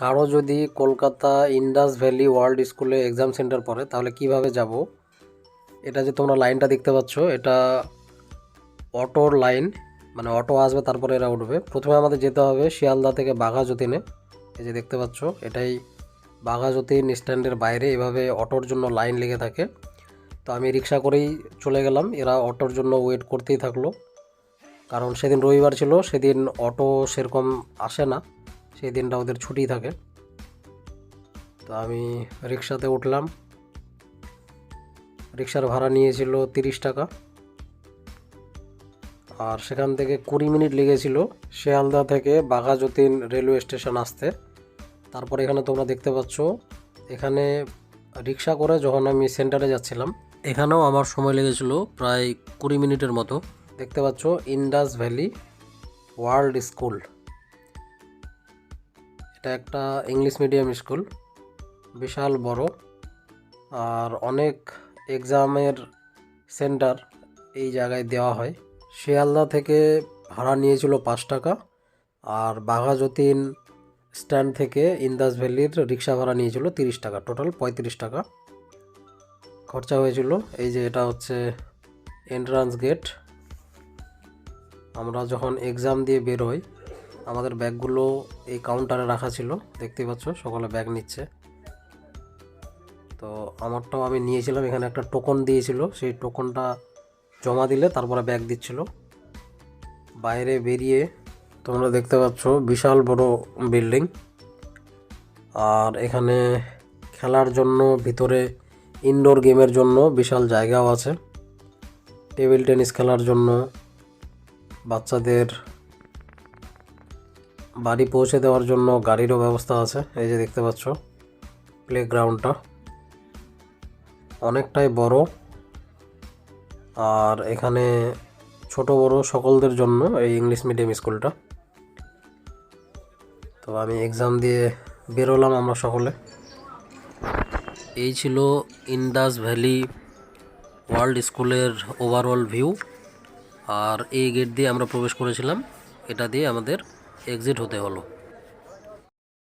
কারও যদি Kolkata Indus valley world স্কুলে এক্সাম সেন্টার পড়ে, তাহলে কীভাবে যাব? এটা যে তোমরা লাইনটা দেখতে পাচ্ছ, এটা অটোর লাইন মানে অটো আসবে তারপরে এরা উঠবে। প্রথমে আমাদের যেতে হবে শিয়ালদা থেকে বাঘা যতীনে এই যে দেখতে পাচ্ছ, এটাই বাঘা যতীন স্ট্যান্ডের বাইরে, এভাবে অটোর জন্য লাইন লেগে থাকে। তো আমি রিক্সা করেই চলে গেলাম, এরা অটোর জন্য ওয়েট করতেই থাকল। কারণ সেদিন রবিবার ছিল, সেদিন অটো সেরকম আসে না। সেই দিনটা ওদের ছুটি থাকে। তো আমি রিক্সাতে উঠলাম। রিক্সার ভাড়া নিয়েছিল তিরিশ টাকা। আর সেখান থেকে কুড়ি মিনিট লেগেছিল শিয়ালদা থেকে বাঘাযতীন রেলওয়ে স্টেশন আসতে। তারপরে এখানে তোমরা দেখতে পাচ্ছ, এখানে রিক্সা করে যখন আমি সেন্টারে যাচ্ছিলাম, এখানেও আমার সময় লেগেছিল প্রায় কুড়ি মিনিটের মতো। দেখতে পাচ্ছ ইন্ডাস ভ্যালি ওয়ার্ল্ড স্কুল। এটা একটা ইংলিশ মিডিয়াম স্কুল বিশাল বড়। আর অনেক এক্সামের সেন্টার এই জায়গায় দেওয়া হয়। শিয়ালদা থেকে ভাড়া নিয়েছিল পাঁচ টাকা, আর বাঘাযতীন স্ট্যান্ড থেকে ইন্দাস ভ্যালির রিক্সা ভাড়া নিয়েছিল তিরিশ টাকা। টোটাল পঁয়ত্রিশ টাকা খরচা হয়েছিল। এই যে এটা হচ্ছে এন্ট্রান্স গেট আমরা যখন এক্সাম দিয়ে বের হই আমাদের ব্যাগগুলো এই কাউন্টারে রাখা ছিল, দেখতেই পাচ্ছ, সকলে ব্যাগ নিচ্ছে। তো আমারটাও আমি নিয়েছিলাম, এখানে একটা টোকন দিয়েছিল, সেই টোকনটা জমা দিলে তারপরে ব্যাগ দিচ্ছিল। বাইরে বেরিয়ে তোমরা দেখতে পাচ্ছ, বিশাল বড় বিল্ডিং আর এখানে খেলার জন্য, ভিতরে ইনডোর গেমের জন্য বিশাল জায়গাও আছে। টেবিল টেনিস খেলার জন্য বাচ্চাদের বাড়ি পৌঁছে দেওয়ার জন্য গাড়িরও ব্যবস্থা আছে। এই যে দেখতে পাচ্ছ প্লেগ্রাউন্ডটা অনেকটাই বড়। আর এখানে ছোট, বড় সকলদের জন্য এই ইংলিশ মিডিয়াম স্কুলটা তো আমি এক্সাম দিয়ে বেরোলাম আমরা সকলে। এই ছিল ইন্ডাস ভ্যালি ওয়ার্ল্ড স্কুলের ওভারঅল ভিউ আর এই গেট দিয়ে আমরা প্রবেশ করেছিলাম। এটা দিয়ে আমাদের এক্সিট হতে হলো।